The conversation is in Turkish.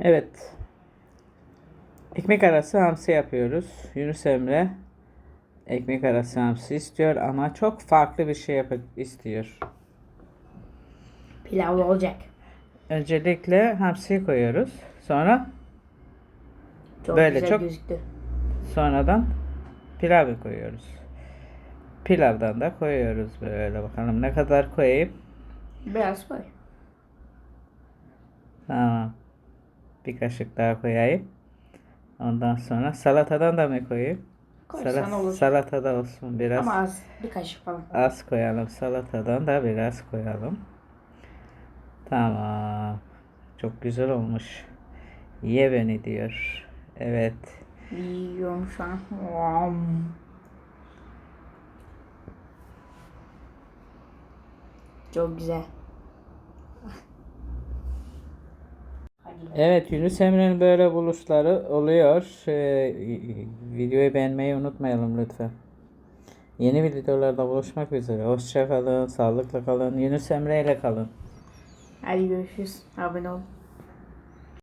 Evet. Ekmek arası hamsi yapıyoruz. Yunus Emre ekmek arası hamsi istiyor ama çok farklı bir şey yap istiyor. Pilavlı olacak. Öncelikle hamsiyi koyuyoruz. Sonra Çok Böyle güzel çok- gözüktü. sonradan pilavı koyuyoruz. Pilavdan da koyuyoruz böyle bakalım ne kadar koyayım. Biraz koy. Tamam. Bir kaşık daha koyayım. Ondan sonra salatadan da mı koyayım? Koysan Sala- olur. Salatada olsun biraz. Ama az. Bir kaşık falan. Az koyalım. Salatadan da biraz koyalım. Tamam. Çok güzel olmuş. Ye beni diyor. Evet. Yiyorum şu an. Çok güzel. Evet Yunus Emre'nin böyle buluşları oluyor. Ee, videoyu beğenmeyi unutmayalım lütfen. Yeni videolarda buluşmak üzere. Hoşça kalın, sağlıkla kalın. Yunus Emre ile kalın. Hadi görüşürüz. Abone ol.